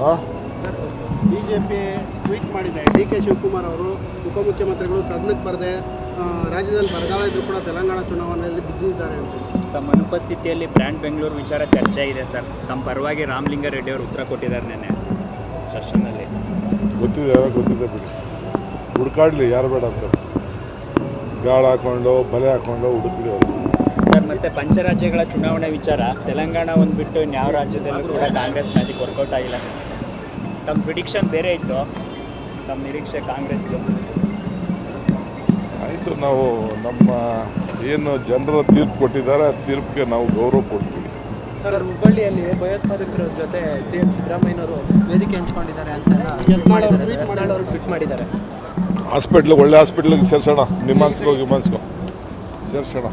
ಹಾಂ sir BJP tweet ಮಾಡಿದೆ. D K Shivakumar ಅವರು ಉಪಮುಖ್ಯಮಂತ್ರಿಗಳು ಸದನಕ್ಕೆ ಬರದೆ ರಾಜ್ಯದಲ್ಲಿ ಬರಗಾಲ ಇದ್ರೂ ಕೂಡ ತೆಲಂಗಾಣ ಚುನಾವಣೆಯಲ್ಲಿ ಬಿದ್ದಿದ್ದಾರೆ ಇದ್ದಾರೆ ಅಂತ. ತಮ್ಮ ಅನುಪಸ್ಥಿತಿಯಲ್ಲಿ ಬ್ರ್ಯಾಂಡ್ ಬೆಂಗಳೂರು ವಿಚಾರ ಚರ್ಚೆ ಇದೆ ಸರ್. ತಮ್ಮ ಪರವಾಗಿ ರಾಮಲಿಂಗಾರೆಡ್ಡಿ ಅವರು ಉತ್ತರ ಕೊಟ್ಟಿದ್ದಾರೆ ನೆನ್ನೆ. ಸೆಷನ್ನಲ್ಲಿ. ಗೊತ್ತಿದೆ ಗೊತ್ತಿದೆ ಬಿಡಿ. ಹುಡ್ಕಾಡ್ಲಿ ಯಾರು ಬೇಡ ಅಂತ. ಗಾಳ ಹಾಕೊಂಡು ಬಲೆ ಹಾಕೊಂಡು ಹುಡುಕಿದ್ರು ಅವರು. ಸರ್ ಮತ್ತೆ ಪಂಚರಾಜ್ಯಗಳ ಚುನಾವಣೆ ವಿಚಾರ. ತೆಲಂಗಾಣ ಒಂದು ಬಿಟ್ಟು ಇನ್ಯಾವ ರಾಜ್ಯದಲ್ಲೂ ಕೂಡ ಕಾಂಗ್ರೆಸ್ ಮ್ಯಾಜಿಕ್ ವರ್ಕೌಟ್ ಆಗಿಲ್ಲ. ತಮ್ಮ ಪ್ರಿಡಿಕ್ಷನ್ ಬೇರೆ ಇತ್ತು. ತಮ್ಮ ನಿರೀಕ್ಷೆ ಕಾಂಗ್ರೆಸ್ಗೆ. ಆಯಿತು ನಾವು ನಮ್ಮ ಏನು ಜನರ ತೀರ್ಪು ಕೊಟ್ಟಿದ್ದಾರೆ ಆ ತೀರ್ಪಿಗೆ ನಾವು ಗೌರವ ಕೊಡ್ತೀವಿ. ಸರ್ ಹುಬ್ಬಳ್ಳಿಯಲ್ಲಿ ಭಯೋತ್ಪಾದಕರ ಜೊತೆ ಸಿ ಎಂ ಸಿದ್ದರಾಮಯ್ಯನವರು ವೇದಿಕೆ ಹಂಚ್ಕೊಂಡಿದ್ದಾರೆ ಮಾಡಿದ್ದಾರೆ. ಅವರು ಟ್ವೀಟ್ ಮಾಡಿದ್ದಾರೆ. ಹಾಸ್ಪಿಟ್ಲಿಗೆ ಒಳ್ಳೆ ಹಾಸ್ಪಿಟ್ಲಿಗೆ ಸೇರ್ಸೋಣ. ನಿಮ್ಮಾನ್ಸ್ಕೋ ಗಿಮ್ಮಾನ್ಸ್ಕೋ ಸೇರ್ಸೋಣ.